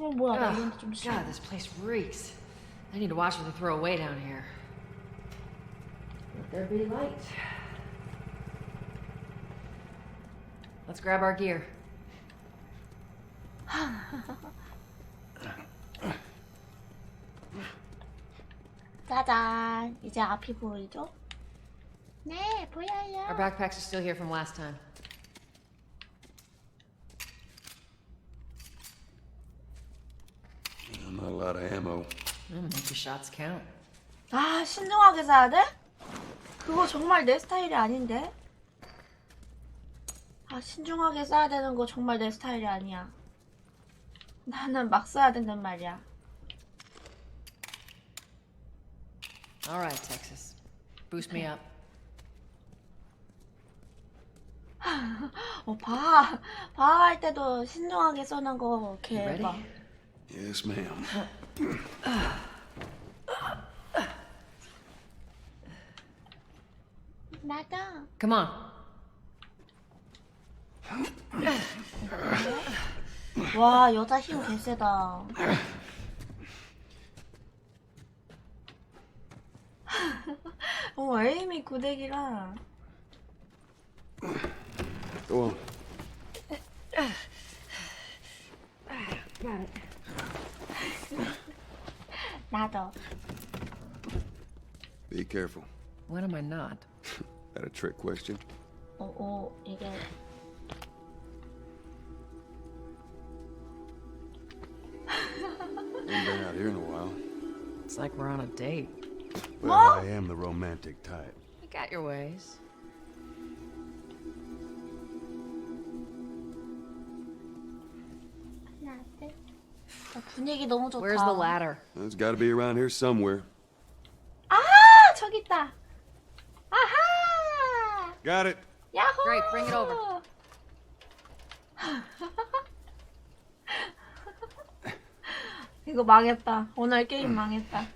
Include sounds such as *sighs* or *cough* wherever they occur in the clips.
어 뭐야 나 Ugh, 이런데 좀 싫어. God, this place reeks. I need to watch what they throw away down here. Let there be light. Let's grab our gear. *laughs* 짜잔 이제 앞이 보이죠? 네 Our 보여요. backpacks are still here from last time. Not a lot of ammo. Mm, make your shots count. 아 신중하게 사야 돼? 그거 정말 내 스타일이 아닌데. 아 신중하게 써야 되는 거 정말 내 스타일이 아니야. 나는 막 써야 된단 말이야. All right, Texas. Boost me up. *laughs* 어, 봐. 봐할 때도 신중하게 써는 거 You 개 ready? 봐. Yes, ma'am. 나다. Come on. 와, 여자 힘 개세다. 어, 에임이 구대기라. Go on. 나도. Be careful. When am I not? *laughs* That a trick question? 어, 어, 이게. *laughs* Ain't been out here in a while. It's like we're on a date. Well, I am the romantic type. You got your ways. 분위기 너무 좋다. Where's the ladder? It's got to be around here somewhere. 아, 저기 있다. 아하! Got it. 야호! Great, bring it over. 이거 망했다. 오늘 게임 망했다.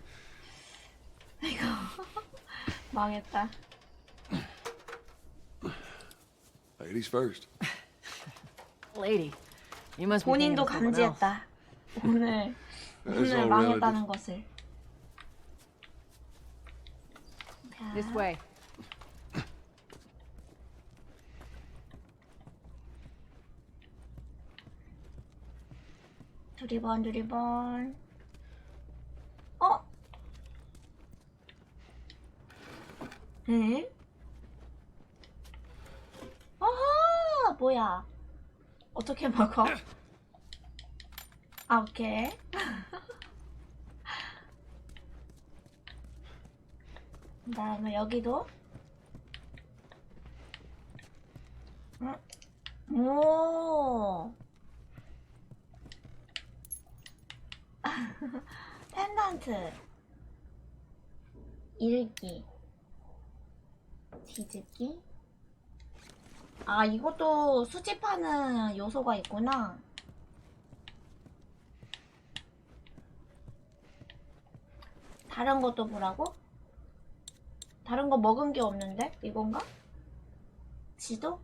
이거 망했다. Ladies first. Lady, you must be thinking 본인도 of someone else. 감지했다. 오늘 오늘 망했다는. 것을. 자, This way. 두리번 두리번. 어? 에? 어허 뭐야? 어떻게 먹어? 아 오케이. *laughs* 그다음에 여기도. 응? 오. *laughs* 펜던트 일기 뒤집기 아 이것도 수집하는 요소가 있구나 다른 것도 보라고? 다른 거 먹은 게 없는데? 이건가? 지도?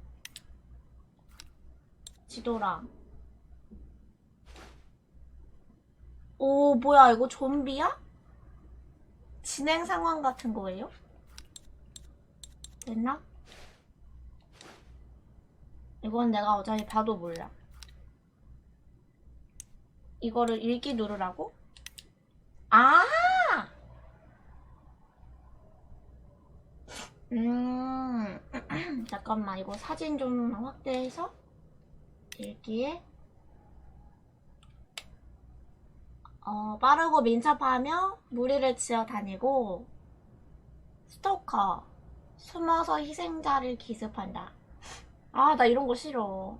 지도랑 오, 뭐야, 이거 좀비야? 진행 상황 같은 거예요? 됐나? 이건 내가 어차피 봐도 몰라. 이거를 읽기 누르라고? 아! 음, *clears throat* 잠깐만, 이거 사진 좀 확대해서 읽기에 어, 빠르고 민첩하며 무리를 지어 다니고 스토커 숨어서 희생자를 기습한다. 아, 나 이런 거 싫어.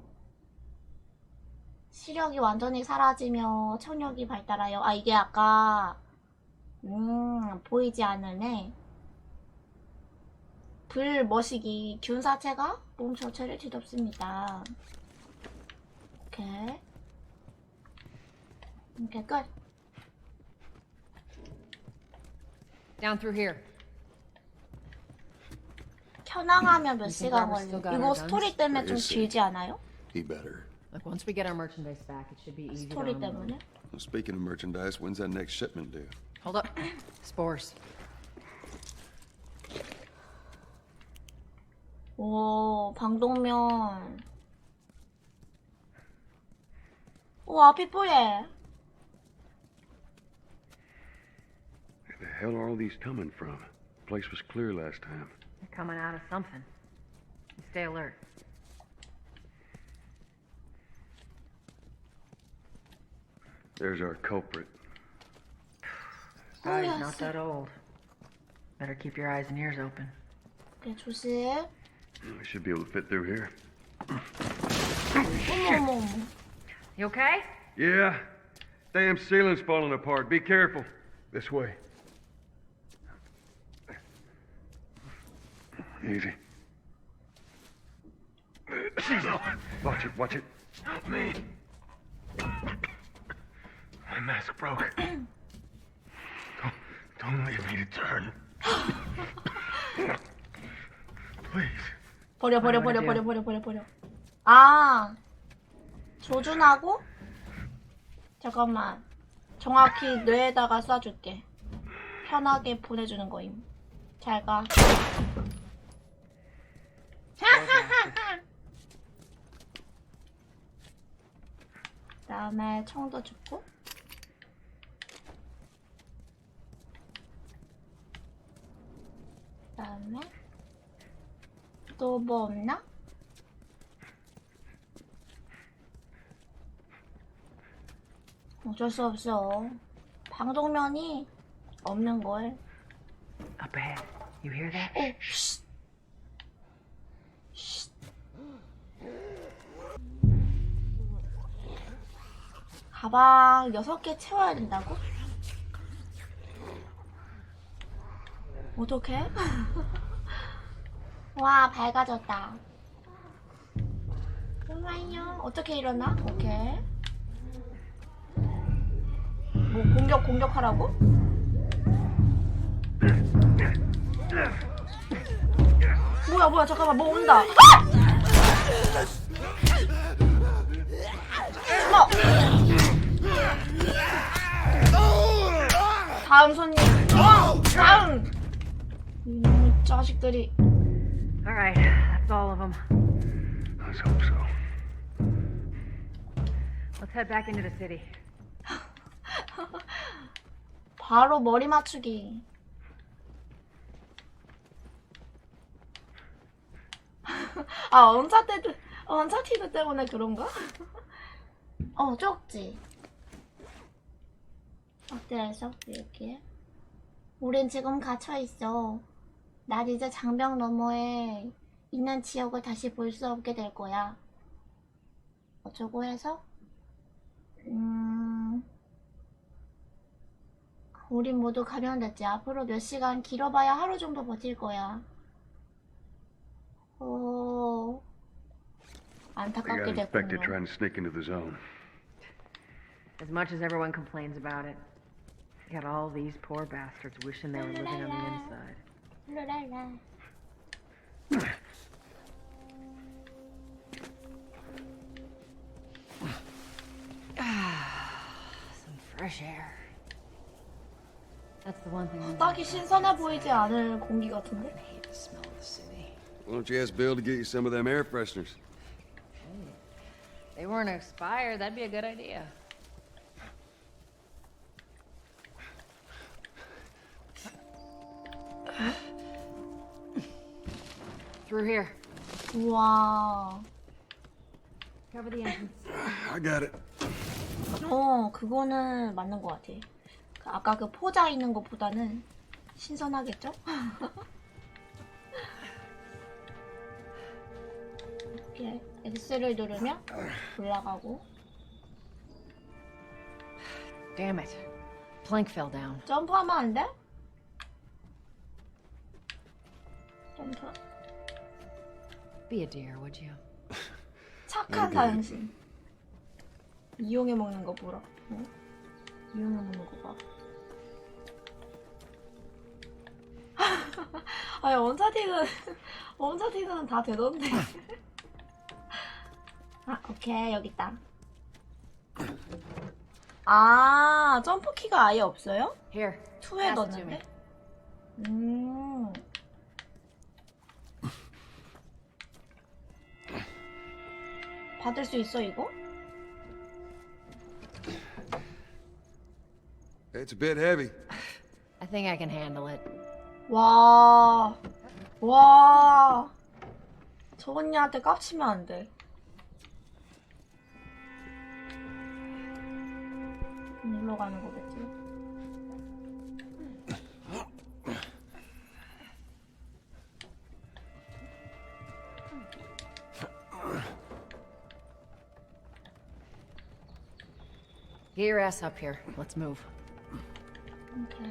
시력이 완전히 사라지며 청력이 발달하여 아 이게 아까 음 보이지 않는 애. 불 머시기 균사체가 몸 전체를 뒤덮습니다. 오케이. 오케이 끝. Down through here. 켜나가면 몇 시간 걸려? 이거 스토리? 때문에 좀. 길지 않아요? He better. Look, once we get our merchandise back, it should be easy to 스토리 unload. 때문에? Well, speaking of merchandise, when's that next shipment due? Hold up. Spores. 오, 방독면. 우와, 핏보예. Where the hell are all these coming from? The place was clear last time. They're coming out of something. You stay alert. There's our culprit. Guy's yes. not that old. Better keep your eyes and ears open. 그래, 조심. we should be able to fit through here. Oh, you okay? Yeah. Damn ceiling's falling apart. Be careful. This way. Easy. Watch it, watch it. Help me. My mask broke. don't, don't leave me to turn. *gasps* 버려, 버려, do 버려, 버려? 버려, 버려, 버려. 아, 조준하고? 잠깐만. 정확히 뇌에다가 쏴줄게. 편하게 보내주는 거임. 잘 가. *laughs* 그다음에 총도 줍고. 그다음에 또 뭐 없나? 어쩔 수 없어. 방독면이 없는 걸. Up ahead. You hear that? 오, 쉿. 쉿. 가방 여섯 개 채워야 된다고? 어떡해? *laughs* 와, 밝아졌다. 잠깐만요. 어떻게 일어나? 오케이. 뭐, 공격, 공격하라고? 뭐야 뭐야 잠깐만 뭐 온다 아! 어머 다음 손님 어 다음 이놈의 자식들이 All right. That's all of them. Let's hope so. Let's head back into the city. 바로 머리 맞추기 아 언차티드 언차티드 때문에 그런가? 어 쪽지 어때서 이렇게 우린 지금 갇혀 있어 난 이제 장벽 너머에 있는 지역을 다시 볼 수 없게 될 거야 어쩌고 해서 음 우린 모두 감염됐지. 앞으로 몇 시간 길어봐야 하루 정도 버틸 거야. 오, 안타깝게 됐군요. As much as everyone complains about it, you got all these poor bastards wishing they were living on the inside. 룰랄라. Some fresh air. That's the one thing I 딱히 신선해 보이지 않을 공기 같은데? hate the smell of the city. Why don't you ask Bill to get you some of them air fresheners? They weren't expired. That'd be a good idea. Through here. 우와. Cover the entrance. I got it. 어, 그거는 맞는 것 같아. 그 아까 그 포자 있는 것보다는 신선하겠죠? 이렇게 X를 누르면 올라가고 Damn it. Plank fell down. 점프하면 안 돼? 점프. Be a dear, would you? 착한 오케이. 사행신. 이용해 먹는 거 보라. 어? 이용해 먹는 거 봐. *laughs* 아니 원사티는 *laughs* 원사티는 다 되던데. *laughs* 아 오케이 여기 있다. 아, 점프 키가 아예 없어요? Here. 2에 Pass it to me. 넣었는데? 음. 받을 수 있어, 이거? It's a bit heavy. I think I can handle it. 와, 와. 저 언니한테 깝치면 안 돼. 일로 가는 거겠지? Get your ass up here. Let's move. 오케이.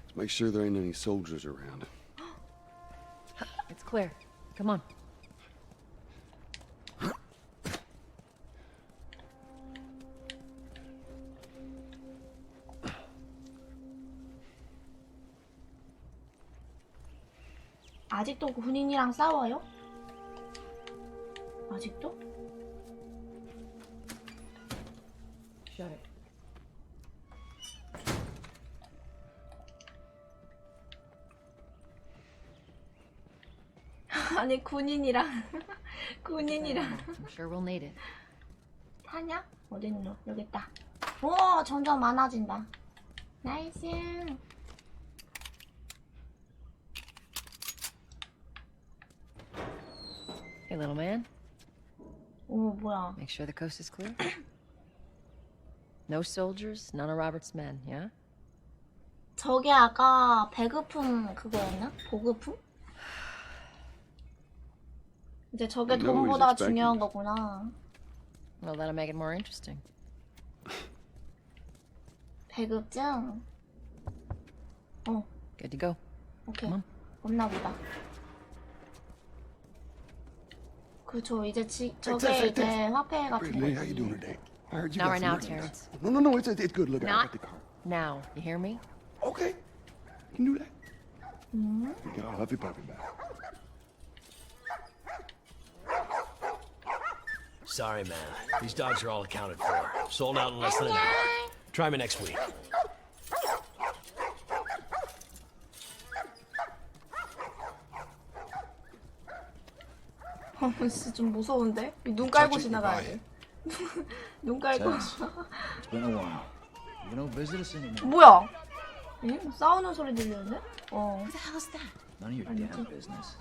Let's make sure there ain't any soldiers around. It's clear. Come on. 아직도 군인이랑 싸워요? 아직도? It. 아니 군인이랑 군인이랑 I'm sure we'll need it. 타냐? 어딨노? 여기 있다. 오 점점 많아진다. 나이스. Hey, little man. 오 뭐야? Make sure the coast is clear. No soldiers, none of Robert's men, yeah? 저게 아까 배급품 그거였나? 보급품? 이제 저게 No, he's 돈보다 expecting. 중요한 거구나. Well, that'll make it more interesting. 배급증. 어, Good to go. 오케이. Come on. 없나 보다. 그저 이제 지, 저게 Hey, Tess, hey, 이제 Tess. 화폐 같은 Hey, how you 거지. doing today? I heard you Not got right some now, earnings. Terrence. No, no, no, it's it's good. Look, I Not got the car. now. You hear me? Okay, you can do that. 음? You got a huffy puppy back. Sorry, man. These dogs are all accounted for. Sold out in less than an hour. Try me next week. 어, 씨, 좀 무서운데? 눈 깔고 지나가야 돼. 눈 깔고. It's been a while. You don't visit us anymore. 뭐야? 에? 싸우는 소리 들리는데? 어. What the hell is that? None of your damn business.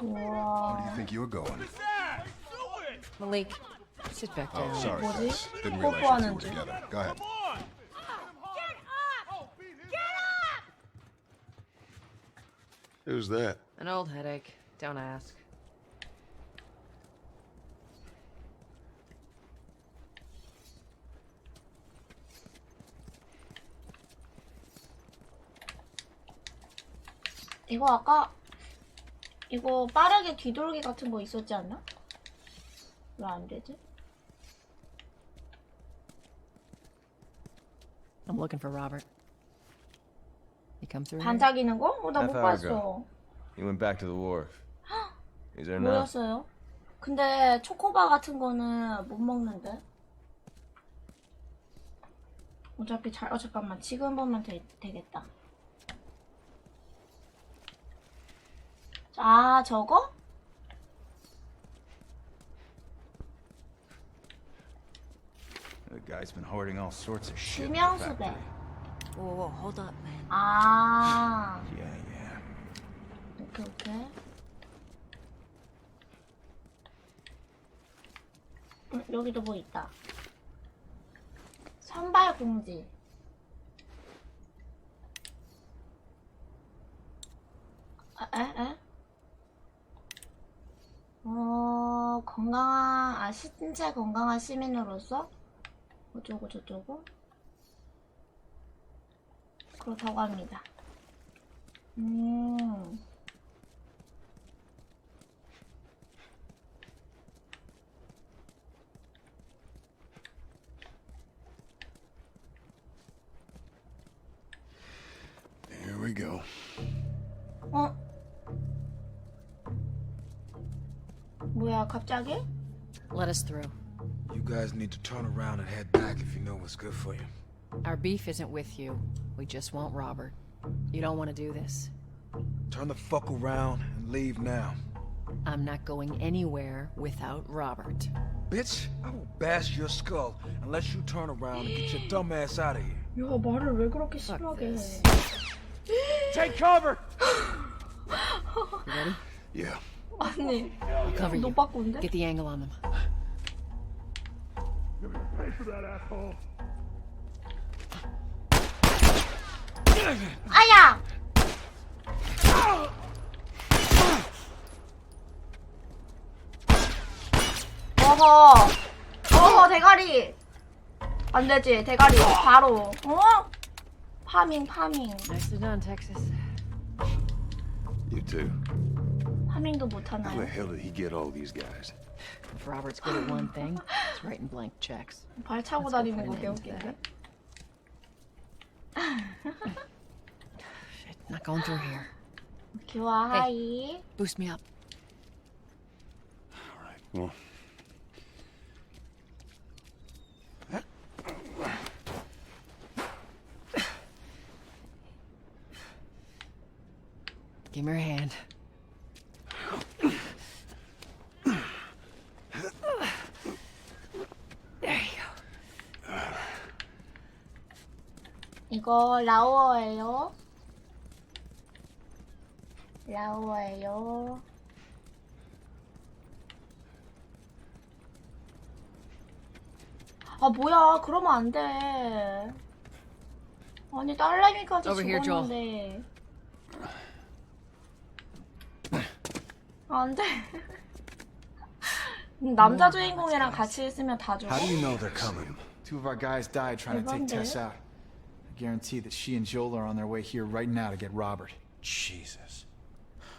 Where do you think you were going? Malik, sit back down. Oh, sorry, 뭐지? Tess. Didn't realize you two 뽀뽀하는 were 줄. together. Go ahead. Who's that? An old headache. Don't ask. 이거 아까 이거 빠르게 뒤돌기 같은 거 있었지 않나? 왜 안 되지? I'm looking for Robert. Through? here? 반짝이는 거? 어, 나 못 Half hour 봤어. He went back to the wharf. Is there? 뭐였어요? 근데 초코바 같은 거는 못 먹는데. 어차피 잘, 어, 잠깐만. 지금 보면 되, 되겠다. 아, 저거? The guy's been hoarding all sorts of shit. in the 지명수배. factory. Whoa, whoa, hold up, man. 아, Yeah, yeah. 오케이, 오케이. 음, 여기도 뭐 있다. 선발 공지. 아, 에? 에? 어, 건강한, 아, 신체 건강한 시민으로서? 어쩌고 저쩌고? 그렇다고 합니다. 음. We go. 갑자기? Let us through. You guys need to turn around and head back if you know what's good for you. Our beef isn't with you. We just want Robert. You don't want to do this. Turn the fuck around and leave now. I'm not going anywhere without Robert. Bitch, I will bash your skull unless you turn around and get your dumb ass out of here. 야 말을 왜 그렇게 심하게 해? Take cover! You *gasps* ready? Yeah. 아니 I'll cover you. 노빠꾼데? Get the angle on them. 아야! 어허 어허 대가리 안 되지 대가리 바로 어? 파밍 파밍 Nicely done, Texas. You too. 파밍도 How the 못하나요? hell did he get all these guys? If Robert's good at one thing, it's writing blank checks. 발 차고 다니는 거 개웃긴데 not going through here. 기와 하이 Boost me up. All right. Well, Give me your hand. There you go. 이거 라오어예요 라오어예요 아 뭐야 그러면 안 돼 아니 딸내미까지 Over here, Joel. 죽었는데 안 돼 남자 주인공이랑 같이 있으면 다 죽어 How do you know they're coming? Two of our guys died trying to take Tess out. I guarantee that she and Joel are on their way here right now to get Robert. Jesus.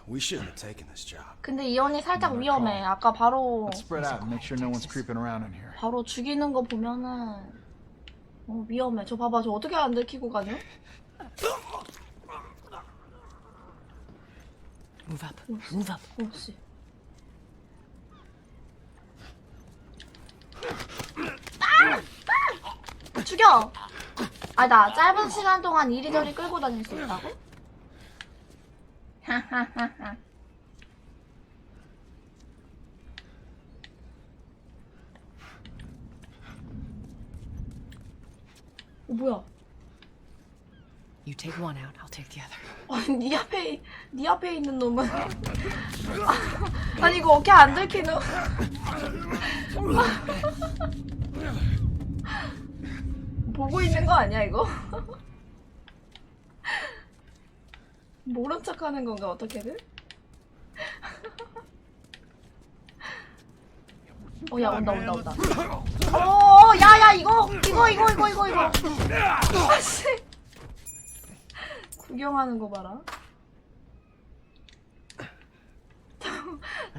We shouldn't have taken this job. 근데 이 언니 살짝 위험해 아까 바로 Let's spread out and make sure no one's creeping around in here. 바로 죽이는 거 보면은 어, 위험해. 저 봐봐, 저 어떻게 안 들키고 가냐? Move up. Move up. 오씨. 아! 죽여! 아, 나 짧은 시간 동안 이리저리 끌고 다닐 수 있다고? 하하하하. 어, 뭐야? You take one out, I'll take the other. 아니, 네 앞에, 네 앞에 있는 놈은. *laughs* 아니, 이거 어깨 안 들키는. *laughs* 보고 있는 거 아니야, 이거? *laughs* 모른 척 하는 건가, 어떻게든? *laughs* 어, 야, 온다, 온다, 온다. 어, 야, 야, 이거, 이거, 이거, 이거, 이거, 이거. *laughs* 아씨. 구경하는 거 봐라.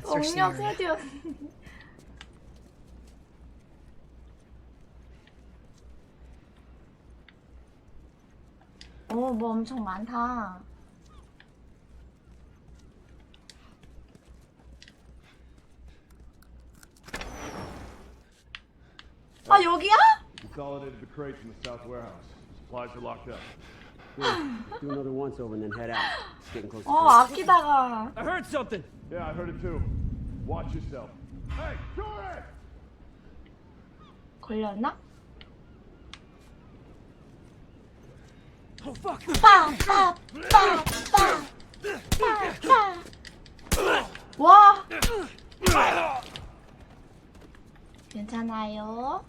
동력. 세디언. *laughs* 오, 뭐 엄청 많다. 아, 여기야? Consolidated the crates in the south warehouse. Supplies are locked up. Do another once over and then head out. It's getting close to 어, 아끼다가. I heard something! Yeah, I heard it too. Watch yourself. Hey, Torres! 걸렸나? Oh fuck! 빵! 빵! 빵! 빵! 빵! 빵! 와! 괜찮아요.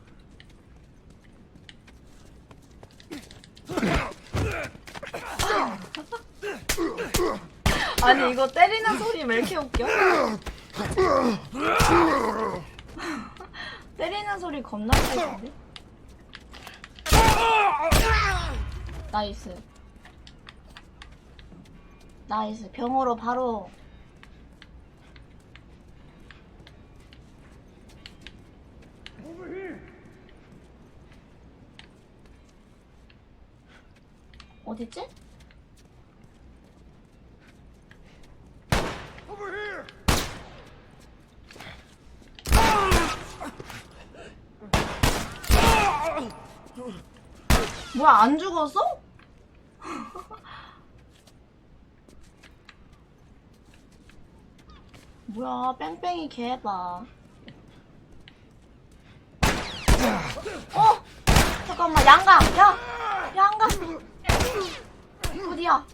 아니 이거 때리는 소리 왜 이렇게 웃겨? 때리는 소리 겁나 세던데? 나이스. 나이스. 병으로 바로. 어딨지? 뭐야 안 죽었어? *laughs* 뭐야 뺑뺑이 개봐 어! 잠깐만 양각! 야! 양각! 어디야?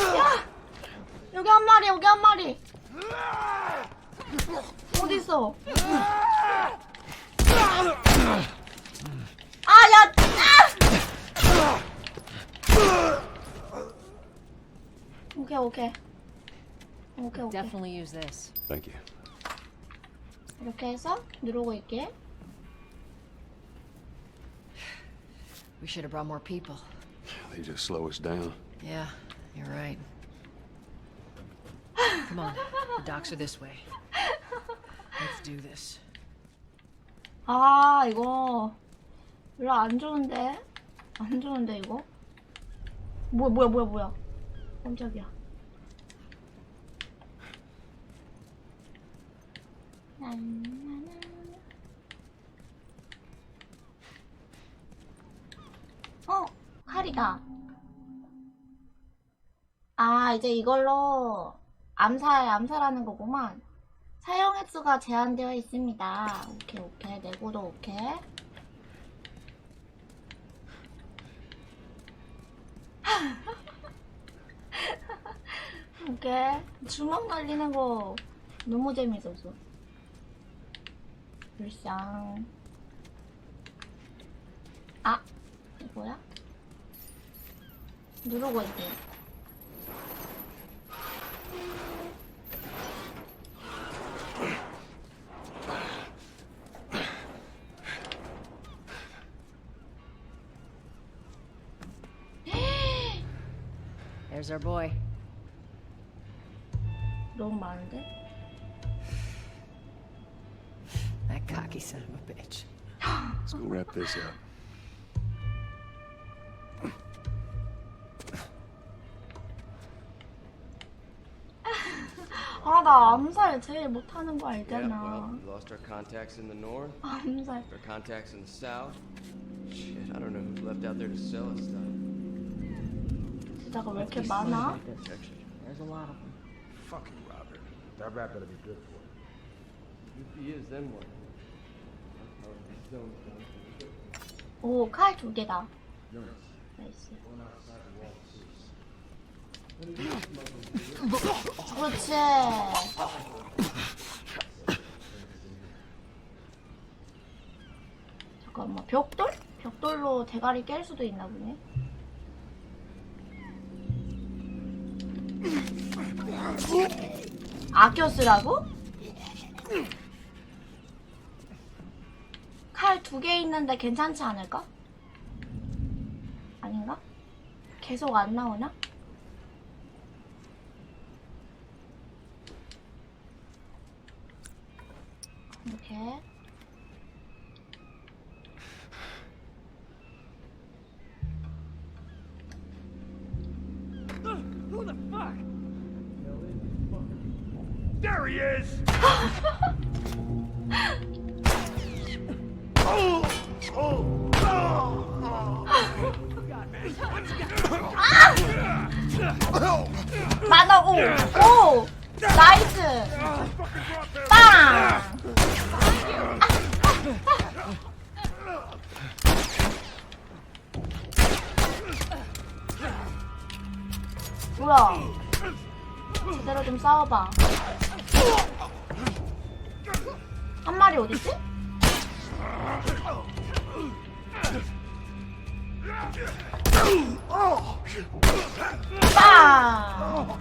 야 *gasps* 여기 한 마리 여기 한 마리 어디 있어 아야 아! 오케이 오케이 오케이 오케이 Definitely use this. Thank you. 이렇게 해서 누르고 있게 We should have brought more people. They just slow us down. Yeah, You're right. Come on, the docks are this way. Let's do this. 아 이거 별로 안 좋은데 안 좋은데 이거 뭐야 뭐야 뭐야 뭐야 깜짝이야 나나나. 어 칼이다 아 이제 이걸로 암살 암살하는 거구만 사용 횟수가 제한되어 있습니다. 오케이, 오케이. 내구도 오케이. *laughs* 오케이. 주먹 날리는 거 너무 재밌었어. 불쌍. 아, 이거야? 누르고 있대. our boy. 너무 많은데? *sighs* That cocky son of a bitch. *gasps* Let's go wrap this up. 아, 나 암살 제일 못하는 거 Yeah, 알잖아. well, we lost our contacts in the north, *laughs* 암살. our contacts in the south. Shit, I don't know who's left out there to sell us stuff. 진짜가 왜 이렇게 많아? There's a lot of them. Fucking Robert. That rap better be good for it. If he is, then what? 오, 칼 두 개다. 나이스. 그렇지. 잠깐만, 벽돌? 벽돌로 대가리 깰 수도 있나 보네. 아껴 쓰라고? 칼 두 개 있는데 괜찮지 않을까? 아닌가? 계속 안 나오나? 이렇게 만화 오! 오! 나이스! 빵! 뭐야? 제대로 좀 싸워봐. 한 마리 어딨지? 빵!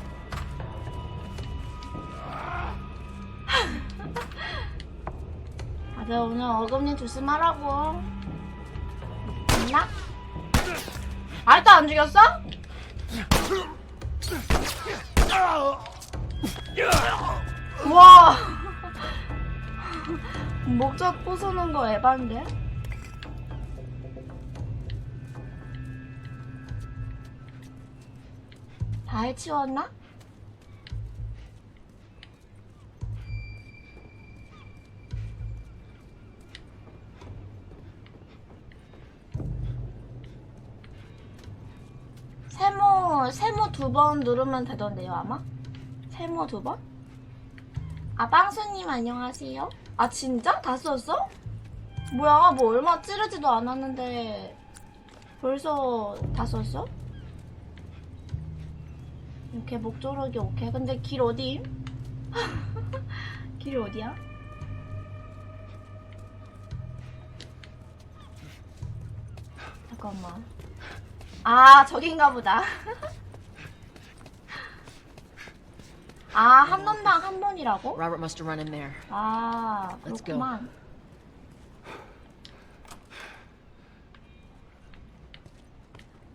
다들 오늘 어금니 조심하라고. 됐나? 아직도 안 죽였어? 우와 *laughs* 목적 부수는 거 에반데? 다 치웠나? 세모 세모 두 번 누르면 되던데요 아마? 세모 두 번? 아 빵수님 안녕하세요. 아 진짜 다 썼어? 뭐야 뭐 얼마 찌르지도 않았는데 벌써 다 썼어? 이렇게 목조르기 오케이. 근데 길 어디? *laughs* 길 어디야? 잠깐만. 아, 저긴가 보다. *laughs* 아, 한 번당 한 번이라고? Robert must have run in there. 아, Let's go. 그렇구만.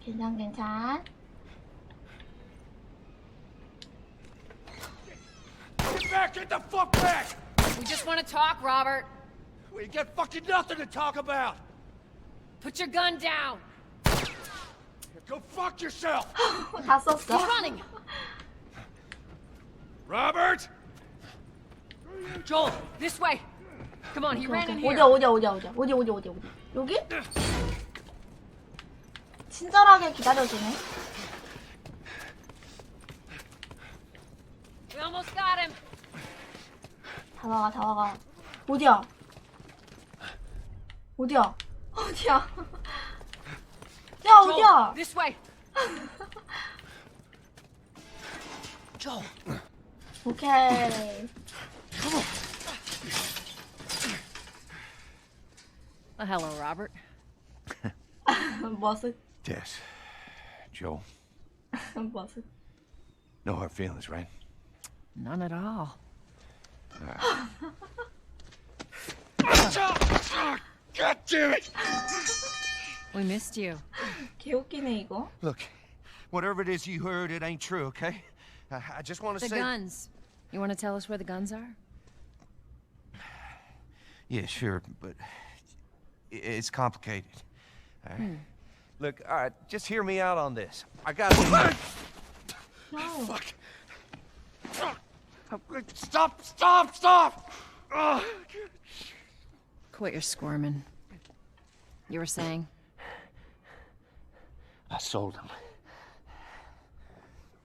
괜찮, 괜찮. Get back! Get the fuck back! We just want to talk, Robert. We got fucking nothing to talk about! Put your gun down. Go fuck yourself! *gasps* 다 썼어. Keep running. Robert! Joel, this way. Come on, he ran in here. 어디야, 어디야, 어디야, 어디야, 어디, 어디, 어디, 어디. 여기? 친절하게 기다려주네. We almost got him. 다 와가, 다 와가. 어디야? 어디야? 어디야? 야, Joel, 어디야? this way. Joel. 오케이. Well, hello, Robert. *laughs* 머쓱, Tess. Joel. *laughs* 머쓱. No hard feelings, right? None at all. God damn it! We missed you. 개웃기네, 이거. Look, whatever it is you heard, it ain't true, okay? I, I just want to The say. guns. You want to tell us where the guns are? Yeah, sure, but it's complicated. All right. Hmm. Look, all right, just hear me out on this. I got. No. Fuck! Oh. Stop! Stop! Stop! Ugh. Quit your squirming. You were saying? I sold him.